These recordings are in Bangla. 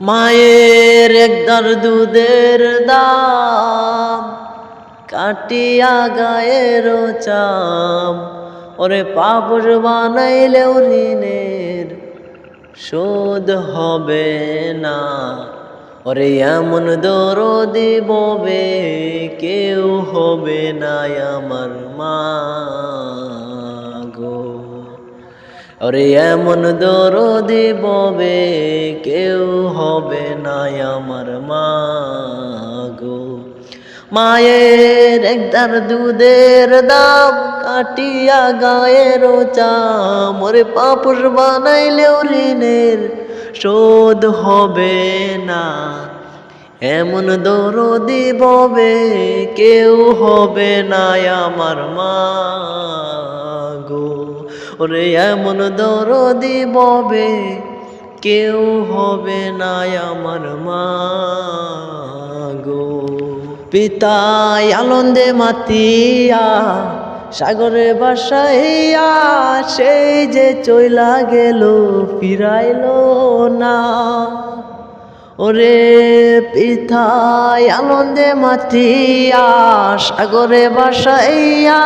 মায়ের একদার দুধের দাম, কাটিয়া গায়ের চাম। ওরে পাপড় বানাইলেও ঋণের শোধ হবে না। ওরে এমন দরদি ববে, কেউ হবে না আমার মা। ওরে এমন দরদি ববে কেউ হবে না আমার মা গো। মায়ের একদার দুধের দাম কাটিয়া গায়ের চাম ওরে পাপুর বানাইলেও ঋণের শোধ হবে না। এমন দরদি ববে কেউ হবে না আমার মা ওরে এমন দরদি ববে, কেউ হবে না আমার মা গো। পিতাই আনন্দে মাতিয়া, সাগরে বাসাইয়া সেই যে চইলা গেল, ফিরাইল না। ওরে পিথায় আনন্দে মাতিয়া সাগরে বাসাইয়া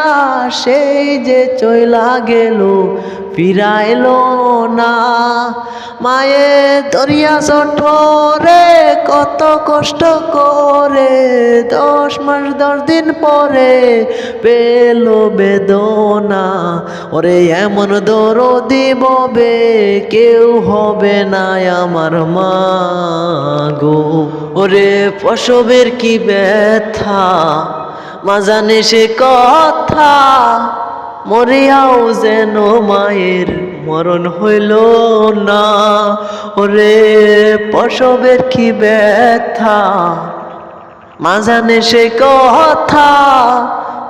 সেই যে চইলা গেল, ফিরাইল না। মায়ে দরিয়া চঠরে কত কষ্ট করে দশ মাস, দশ দিন পরে পেল বেদনা। ওরে, এমন দরদি ববে কেউ হবে না আমার মা গো। ওরে প্রসবের কি ব্যথা? মা জানে সে কথা, মরিয়াও যেন মায়ের মরণ হইল না। ওরে প্রসবের কি ব্যথা? মা জানে সে কথা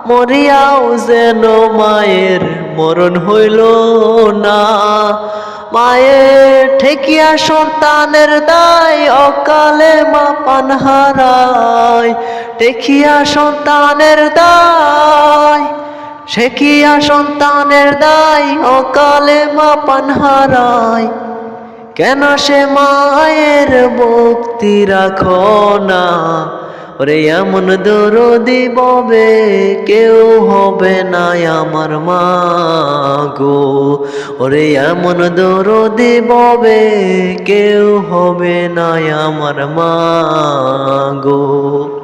মরিয়াও যেন মায়ের মরণ হইল না। মায়ের ঠেকিয়া সন্তানের দায় অকালে মা পান হারায়। ঠেকিয়া সন্তানের দায় শেখিয়া সন্তানের দায়? অকালে মা হারায় কেন সে মায়ের ভক্তি রাখো না? ওরে এমন দরদি ববে কেউ হবে না আমার মা গো। ওরে এমন দরদি ববে কেউ হবে না আমার মা গো।